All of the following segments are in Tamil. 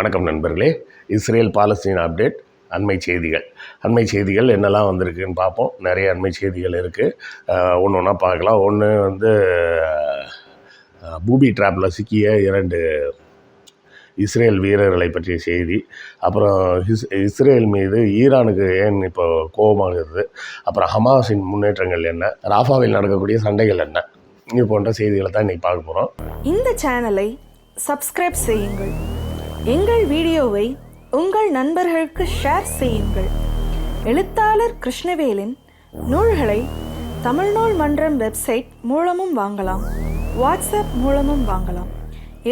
வணக்கம் நண்பர்களே. இஸ்ரேல் பாலஸ்தீன் அப்டேட் அண்மை செய்திகள். அண்மை செய்திகள் என்னெல்லாம் வந்திருக்குன்னு பார்ப்போம். நிறைய அண்மை செய்திகள் இருக்குது ஒன்று ஒன்றா பார்க்கலாம். ஒன்று வந்து பூபி ட்ராப்பில் சிக்கிய இரண்டு இஸ்ரேல் வீரர்களை பற்றிய செய்தி. அப்புறம் இஸ் இஸ்ரேல் மீது ஈரானுக்கு ஏன் இப்போ கோபமாகிறது அப்புறம் ஹமாஸின் முன்னேற்றங்கள் என்ன? ராஃபாவில் நடக்கக்கூடிய சண்டைகள் என்ன? இது போன்ற செய்திகளை தான் இன்றைக்கி பார்க்க போகிறோம் இந்த சேனலை சப்ஸ்கிரைப் செய்யுங்கள். எங்கள் வீடியோவை உங்கள் நண்பர்களுக்கு ஷேர் செய்யுங்கள். எழுத்தாளர் கிருஷ்ணவேலின் நூல்களை தமிழ்நூல் மன்றம் வெப்சைட் மூலமும் வாங்கலாம். வாட்ஸ்அப் மூலமும் வாங்கலாம்.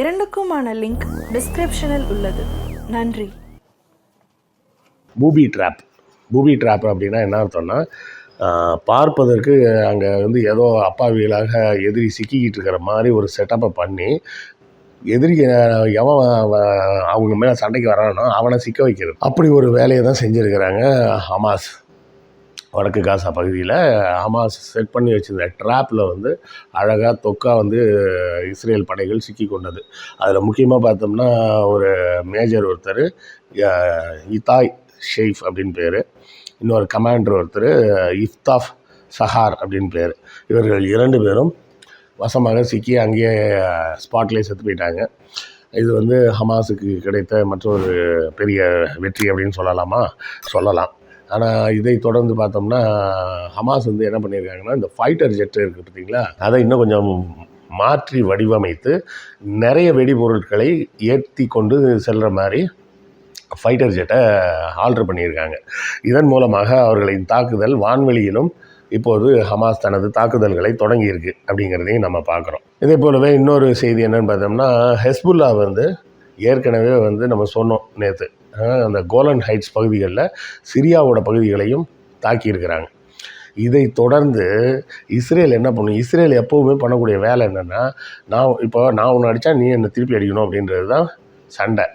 இரண்டுக்குமான லிங்க் டிஸ்கிரிப்ஷனில் உள்ளது. நன்றி. பூபி ட்ராப் பூபி ட்ராப் அப்படின்னா என்ன அர்த்தம்னா பார்ப்பதற்கு அங்கே வந்து ஏதோ அப்பாவிகளாக எதிரி சிக்கிக்கிட்டு இருக்கிற மாதிரி ஒரு செட்டப்பை பண்ணி எதிரி எவன் அவங்க மேலே சண்டைக்கு வரானோ அவனை சிக்க வைக்கிறது. அப்படி ஒரு வேலையை தான் செஞ்சுருக்கிறாங்க ஹமாஸ். வடக்கு காசா பகுதியில் ஹமாஸ் செட் பண்ணி வச்சிருந்த ட்ராப்பில் வந்து அழகாக தொக்கா வந்து இஸ்ரேல் படைகள் சிக்கி கொண்டது. அதில் முக்கியமாக பார்த்தோம்னா ஒரு மேஜர் ஒருத்தர் இதாய் இத்தாய் ஷெய்ஃப் அப்படின்னு பேர். இன்னொரு கமாண்டர் ஒருத்தர் இஃப்தாஃப் சஹார் அப்படின்னு பேர். இவர்கள் இரண்டு பேரும் வசமாக சிக்கி அங்கேயே ஸ்பாட்லேயே செத்து போயிட்டாங்க. இது வந்து ஹமாஸுக்கு கிடைத்த மற்றொரு பெரிய வெற்றி அப்படின்னு சொல்லலாமா? சொல்லலாம். ஆனால் இதை தொடர்ந்து பார்த்தோம்னா ஹமாஸ் வந்து என்ன பண்ணியிருக்காங்கன்னா இந்த ஃபைட்டர் ஜெட் இருக்குது பார்த்தீங்களா? அதை இன்னும் கொஞ்சம் மாற்றி வடிவமைத்து நிறைய வெடிபொருட்களை ஏற்றி கொண்டு செல்கிற மாதிரி ஃபைட்டர் ஜெட்டை ஆல்டர் பண்ணியிருக்காங்க. இதன் மூலமாக அவர்களின் தாக்குதல் வான்வெளியிலும் இப்போது ஹமாஸ் தனது தாக்குதல்களை தொடங்கியிருக்கு அப்படிங்கிறதையும் நம்ம பார்க்குறோம். இதே போலவே இன்னொரு செய்தி என்னன்னு பார்த்தோம்னா ஹெஸ்புல்லா வந்து ஏற்கனவே வந்து நம்ம சொன்னோம் நேற்று அந்த கோலன் ஹைட்ஸ் பகுதிகளில் சிரியாவோட பகுதிகளையும் தாக்கியிருக்கிறாங்க. இதை தொடர்ந்து இஸ்ரேல் என்ன பண்ணும் இஸ்ரேல் எப்போவுமே பண்ணக்கூடிய வேலை என்னென்னா நான் இப்போ நான் ஒன்று அடித்தா நீ என்னை திருப்பி அடிக்கணும் அப்படின்றது தான் சண்டை.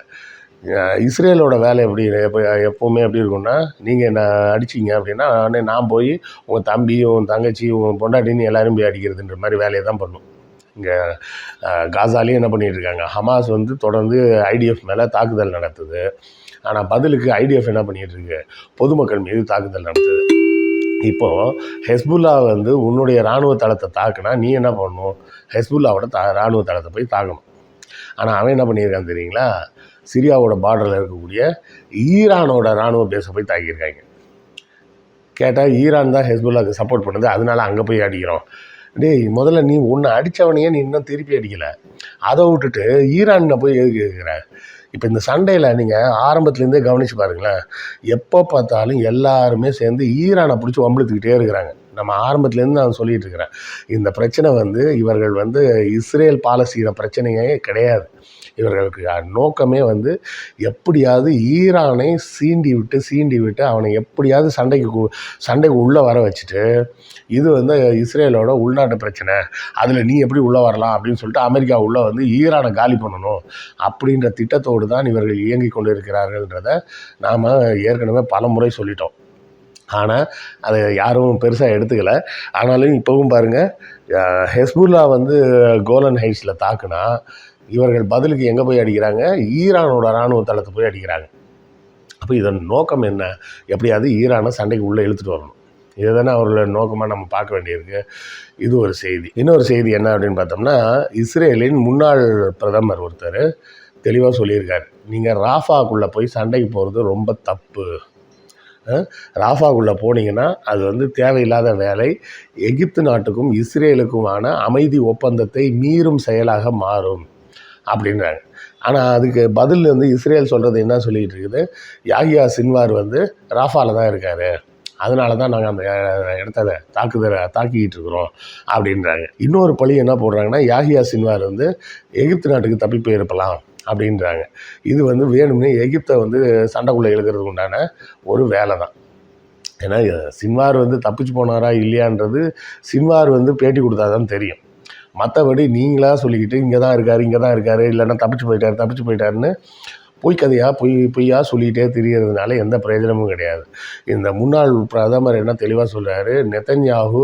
இஸ்ரேலோட வேலை எப்படி எப்போ எப்போவுமே எப்படி இருக்கும்னா நீங்கள் என்ன அடிச்சிங்க அப்படின்னா உடனே நான் போய் உங்கள் தம்பி உன் தங்கச்சி உன் பொண்டாட்டின்னு எல்லாரும் போய் அடிக்கிறதுன்ற மாதிரி வேலையை தான் பண்ணும். இங்கே காசாலையும் என்ன பண்ணிட்டு இருக்காங்க ஹமாஸ் வந்து தொடர்ந்து ஐடிஎஃப் மேலே தாக்குதல் நடத்துது. ஆனால் பதிலுக்கு ஐடிஎஃப் என்ன பண்ணிகிட்ருக்கு இருக்கு பொதுமக்கள் மீது தாக்குதல் நடத்துது. இப்போது ஹெஸ்புல்லா வந்து உன்னுடைய இராணுவ தளத்தை தாக்குனா நீ என்ன பண்ணணும்? ஹெஸ்புல்லாவோட தா இராணுவ தளத்தை போய் தாக்கணும். ஆனால் அவன் என்ன பண்ணியிருக்கான் தெரியுங்களா? சிரியாவோட பார்டரில் இருக்கக்கூடிய ஈரானோட இராணுவ பேஸை போய் தாக்கியிருக்காங்க. கேட்டால் ஈரான் தான் ஹெஸ்புல்லாக்கு சப்போர்ட் பண்ணுது அதனால அங்கே போய் அடிக்கிறோம். டேய் முதல்ல நீ ஒன்று அடித்தவனையே நீ இன்னும் திருப்பி அடிக்கலை. அதை விட்டுட்டு ஈரானில் போய் எதுக்கு கேட்குற இப்போ இந்த சண்டையில் நீங்கள் ஆரம்பத்துலேருந்தே கவனித்து பாருங்களேன். எப்போ பார்த்தாலும் எல்லாருமே சேர்ந்து ஈரானை பிடிச்சி வம்பளுத்துக்கிட்டே இருக்கிறாங்க. நம்ம ஆரம்பத்துலேருந்து நான் சொல்லிட்டு இருக்கிறேன் இந்த பிரச்சனை வந்து இவர்கள் வந்து இஸ்ரேல் பாலஸ்தீன பிரச்சனையே கிடையாது. இவர்களுக்கு நோக்கமே வந்து எப்படியாவது ஈரானை சீண்டி விட்டு சீண்டி விட்டு அவனை எப்படியாவது சண்டைக்கு சண்டைக்கு உள்ளே வர வச்சுட்டு இது வந்து இஸ்ரேலோட உள்நாட்டு பிரச்சனை. அதில் நீ எப்படி உள்ளே வரலாம் அப்படின்னு சொல்லிட்டு அமெரிக்கா உள்ளே வந்து ஈரானை காலி பண்ணணும் அப்படின்ற திட்டத்தோடு தான் இவர்கள் இயங்கி கொண்டு நாம் ஏற்கனவே பல முறை சொல்லிட்டோம். ஆனால் அதை யாரும் பெருசாக எடுத்துக்கல. ஆனாலும் இப்போவும் பாருங்கள் ஹெஸ்புல்லா வந்து கோலன் ஹைட்ஸில் தாக்குனா இவர்கள் பதிலுக்கு எங்கே போய் அடிக்கிறாங்க? ஈரானோட இராணுவ தளத்தை போய் அடிக்கிறாங்க. அப்போ இதன் நோக்கம் என்ன? எப்படியாவது ஈரானை சண்டைக்கு உள்ளே இழுத்துட்டு வரணும். இதை தானே அவர்களோட நோக்கமாக நம்ம பார்க்க வேண்டியிருக்கு. இது ஒரு செய்தி. இன்னொரு செய்தி என்ன அப்படின்னு பார்த்தோம்னா இஸ்ரேலின் முன்னாள் பிரதமர் ஒருத்தர் தெளிவாக சொல்லியிருக்காரு. நீங்கள் ராஃபாக்குள்ளே போய் சண்டைக்கு போகிறது ரொம்ப தப்பு. ராஃபாக்குள்ளே போனீங்கன்னா அது வந்து தேவையில்லாத வேலை. எகிப்து நாட்டுக்கும் இஸ்ரேலுக்குமான அமைதி ஒப்பந்தத்தை மீறும் செயலாக மாறும் அப்படின்றாங்க. ஆனால் அதுக்கு பதில் வந்து இஸ்ரேல் சொல்கிறது என்ன சொல்லிகிட்டு இருக்குது? யாகியா சின்வார் வந்து ராஃபாவில் தான் இருக்கார். அதனால தான் நாங்கள் அந்த இடத்த தாக்குதலை தாக்கிக்கிட்டு இருக்கிறோம் அப்படின்றாங்க. இன்னொரு பழி என்ன போடுறாங்கன்னா யாகியா சின்வார் வந்து எகிப்து நாட்டுக்கு தப்பி போயிருப்பலாம். அப்படின்றாங்க. இது வந்து வேணும்னே எகிப்தை வந்து சண்டைக்குள்ளே இழுக்கிறதுக்கு உண்டான ஒரு வேலை தான். ஏன்னா சின்வார் வந்து தப்பிச்சு போனாரா இல்லையான்றது சின்வார் வந்து பேட்டி கொடுத்தா தான் தெரியும். மற்றபடி நீங்களாக சொல்லிக்கிட்டு இங்கே தான் இருக்கார் இங்கே தான் இருக்கார் இல்லைன்னா தப்பிச்சு போயிட்டார் தப்பிச்சு போயிட்டாருன்னு பொய் கதையாக பொய் பொய்யா சொல்லிகிட்டே திரியறதுனால எந்த பிரயோஜனமும் கிடையாது. இந்த முன்னாள் பிரதமர் என்ன தெளிவாக சொல்கிறாரு நெத்தன்யாகு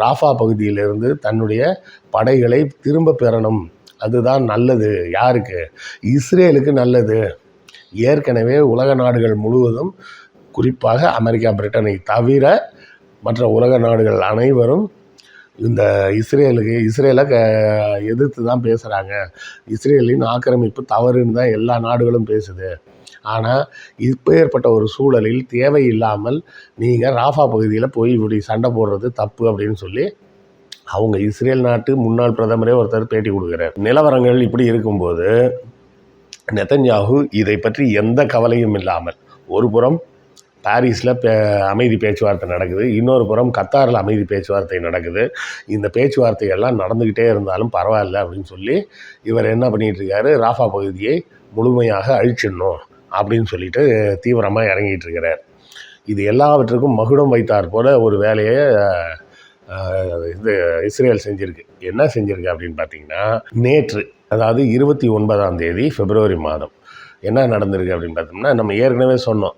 ராஃபா பகுதியிலிருந்து தன்னுடைய படைகளை திரும்ப பெறணும். அதுதான் நல்லது. யாருக்கு? இஸ்ரேலுக்கு நல்லது. ஏற்கனவே உலக நாடுகள் முழுவதும் குறிப்பாக அமெரிக்கா பிரிட்டனை தவிர மற்ற உலக நாடுகள் அனைவரும் இந்த இஸ்ரேலுக்கு இஸ்ரேலை க எதிர்த்து தான் பேசுகிறாங்க இஸ்ரேலின் ஆக்கிரமிப்பு தவறுன்னு தான் எல்லா நாடுகளும் பேசுது. ஆனால் இப்போ ஏற்பட்ட ஒரு சூழலில் தேவையில்லாமல் நீங்கள் ராஃபா பகுதியில் போய் இப்படி சண்டை போடுறது தப்பு அப்படின்னு சொல்லி அவங்க இஸ்ரேல் நாட்டு முன்னாள் பிரதமரே ஒருத்தர் பேட்டி கொடுக்குறார். நிலவரங்கள் இப்படி இருக்கும்போது நெத்தன்யாகு இதை பற்றி எந்த கவலையும் இல்லாமல் ஒரு புறம் பாரிஸில் பே அமைதி பேச்சுவார்த்தை நடக்குது. இன்னொரு புறம் கத்தாரில் அமைதி பேச்சுவார்த்தை நடக்குது. இந்த பேச்சுவார்த்தை எல்லாம் நடந்துக்கிட்டே இருந்தாலும் பரவாயில்ல அப்படின்னு சொல்லி இவர் என்ன பண்ணிகிட்ருக்காரு ராஃபா பகுதியை முழுமையாக அழிச்சிடணும் அப்படின்னு சொல்லிட்டு தீவிரமாக இறங்கிட்டு இருக்கிறார். இது எல்லாவற்றுக்கும் மகுடம் வைத்தார் போல ஒரு வேலையை இது இஸ்ரேல் செஞ்சுருக்கு. என்ன செஞ்சுருக்கு அப்படின்னு பார்த்தீங்கன்னா நேற்று அதாவது இருபத்தி ஒன்பதாம் தேதி பிப்ரவரி மாதம் என்ன நடந்திருக்கு அப்படின்னு பார்த்தோம்னா நம்ம ஏற்கனவே சொன்னோம்.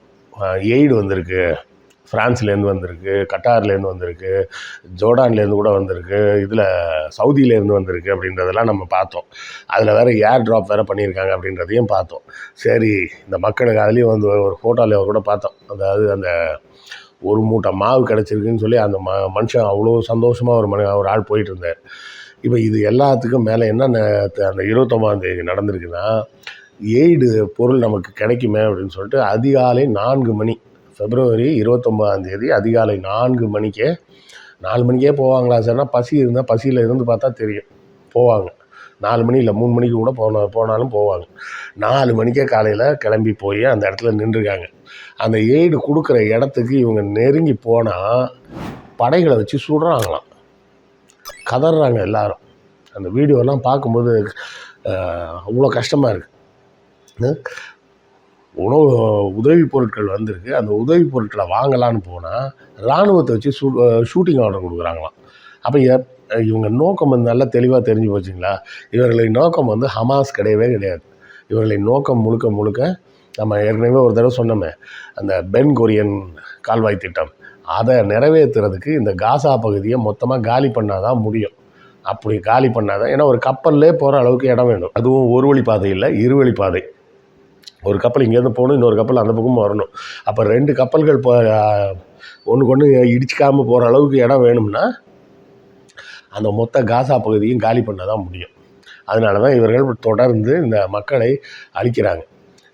எய்டு வந்திருக்கு ஃப்ரான்ஸ்லேருந்து வந்திருக்கு கட்டார்லேருந்து வந்திருக்கு ஜோர்டான்லேருந்து கூட வந்திருக்கு இதில் சவுதியிலேருந்து வந்திருக்கு அப்படின்றதெல்லாம் நம்ம பார்த்தோம். அதில் வேறு ஏர் ட்ராப் வேறு பண்ணியிருக்காங்க அப்படின்றதையும் பார்த்தோம். சரி இந்த மக்களுக்கு அதுலேயும் வந்து ஒரு ஃபோட்டோவில் கூட பார்த்தோம். அதாவது அந்த ஒரு மூட்டை மாவு கிடச்சிருக்குன்னு சொல்லி அந்த ம மனுஷன் அவ்வளோ சந்தோஷமாக ஒரு மனு ஒரு ஆள் போயிட்டு இருந்தார் இப்போ இது எல்லாத்துக்கும் மேலே என்ன அந்த இருபத்தொம்பாந்தேதி நடந்திருக்குன்னா எய்டு பொருள் நமக்கு கிடைக்குமே அப்படின்னு சொல்லிட்டு அதிகாலை நான்கு மணி பிப்ரவரி இருபத்தொம்பதாந்தேதி அதிகாலை நான்கு மணிக்கே நாலு மணிக்கே போவாங்களா? சார்னா பசி இருந்தால் பசியில் இருந்து பார்த்தா தெரியும். போவாங்க. நாலு மணி இல்லை மூணு மணிக்கு கூட போன போனாலும் போவாங்க. நாலு மணிக்கே காலையில் கிளம்பி போய் அந்த இடத்துல நின்றுருக்காங்க. அந்த எய்டு கொடுக்குற இடத்துக்கு இவங்க நெருங்கி போனால் படைகளை வச்சு சுடுறாங்களாம். கதறாங்க எல்லாரும். அந்த வீடியோலாம் பார்க்கும்போது அவ்வளோ கஷ்டமாக இருக்குது உணவு உதவி பொருட்கள் வந்திருக்கு. அந்த உதவி பொருட்களை வாங்கலான்னு போனால் இராணுவத்தை வச்சு ஷூ ஷூட்டிங் ஆர்டர் கொடுக்குறாங்களாம். அப்போ இவங்க நோக்கம் வந்து நல்லா தெளிவாக தெரிஞ்சு போச்சுங்களா? இவர்களின் நோக்கம் வந்து ஹமாஸ் கிடையவே கிடையாது. இவர்களின் நோக்கம் முழுக்க முழுக்க நம்ம ஏற்கனவே ஒரு தடவை சொன்னோமே அந்த பென் கொரியன் கால்வாய் திட்டம். அதை நிறைவேற்றுறதுக்கு இந்த காசா பகுதியை மொத்தமாக காலி பண்ணால் தான் முடியும். அப்படி காலி பண்ணாதான் ஏன்னா ஒரு கப்பல்லே போகிற அளவுக்கு இடம் வேணும். அதுவும் ஒரு வழி பாதை இல்லை இருவழி பாதை. ஒரு கப்பல் இங்கேருந்து போகணும் இன்னொரு கப்பல் அந்த பக்கமும் வரணும். அப்போ ரெண்டு கப்பல்கள் இப்போ ஒன்றுக்கு ஒன்று இடிச்சிக்காமல் போகிற அளவுக்கு இடம் வேணும்னா அந்த மொத்த காசா பகுதியும் காலி பண்ண தான் முடியும். அதனால தான் இவர்கள் தொடர்ந்து இந்த மக்களை அழிக்கிறாங்க.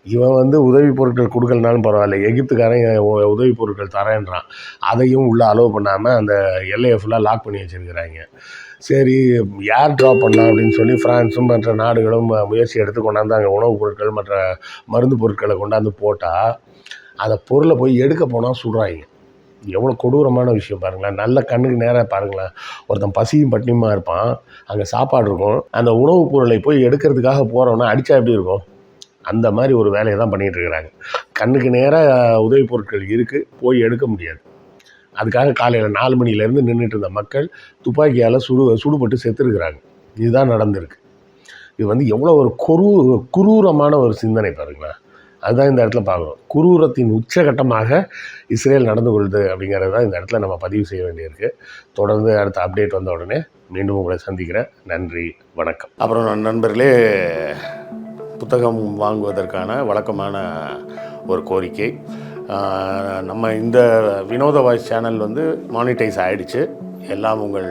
இவன் வந்து உதவி பொருட்கள் கொடுக்கலனாலும் பரவாயில்ல. எகிப்துக்காரன் உதவி பொருட்கள் தரேன்றான். அதையும் உள்ள அலோவ் பண்ணாமல் அந்த எல்லையை ஃபுல்லாக லாக் பண்ணி வச்சுருக்கிறாங்க. சரி ஏர் ட்ராப் பண்ணலாம் அப்படின்னு சொல்லி ஃப்ரான்ஸும் மற்ற நாடுகளும் முயற்சி எடுத்து கொண்டாந்து அங்கே உணவுப் பொருட்கள் மற்ற மருந்து பொருட்களை கொண்டாந்து போட்டால் அந்த பொருளை போய் எடுக்க போனால் சுடுறாங்க. எவ்வளோ கொடூரமான விஷயம் பாருங்களேன். நல்ல கண்ணுக்கு நேராக பாருங்களேன். ஒருத்தன் பசியும் பட்டினியுமா இருப்பான். அங்கே சாப்பாடு இருக்கும். அந்த உணவுப் பொருளை போய் எடுக்கிறதுக்காக போகிறோன்னா அடித்தா எப்படி இருக்கும்? அந்த மாதிரி ஒரு வேலையை தான் பண்ணிகிட்டு இருக்கிறாங்க. கண்ணுக்கு நேராக உதவி பொருட்கள் இருக்குது போய் எடுக்க முடியாது. அதுக்காக காலையில் நாலு மணிலேருந்து நின்றுட்டு இருந்த மக்கள் துப்பாக்கியால் சுடு சுடுபட்டு செத்துருக்குறாங்க. இதுதான் நடந்திருக்கு. இது வந்து எவ்வளோ ஒரு கொரு குரூரமான ஒரு சிந்தனை பாருங்களேன். அதுதான் இந்த இடத்துல பார்க்குறோம் குரூரத்தின் உச்சகட்டமாக இஸ்ரேல் நடந்து கொள்ளுது அப்படிங்கிறது தான் இந்த இடத்துல நம்ம பதிவு செய்ய வேண்டியிருக்கு. தொடர்ந்து அடுத்த அப்டேட் வந்த உடனே மீண்டும் உங்களை சந்திக்கிறேன். நன்றி வணக்கம். அப்புறம் நண்பர்களே புத்தகம் வாங்குவதற்கான வழக்கமான ஒரு கோரிக்கை. நம்ம இந்த வினோத வாய்ஸ் சேனல் வந்து மானிட்டைஸ் ஆகிடுச்சு எல்லாம் உங்கள்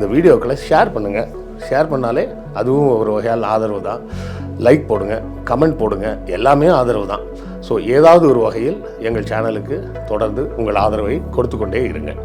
இந்த வீடியோக்களை ஷேர் பண்ணுங்கள் ஷேர் பண்ணாலே அதுவும் ஒரு வகையால் ஆதரவு தான். லைக் போடுங்க கமெண்ட் போடுங்க எல்லாமே ஆதரவு தான். ஸோ ஏதாவது ஒரு வகையில் எங்கள் சேனலுக்கு தொடர்ந்து உங்கள் ஆதரவை கொடுத்து கொண்டே இருங்கள்.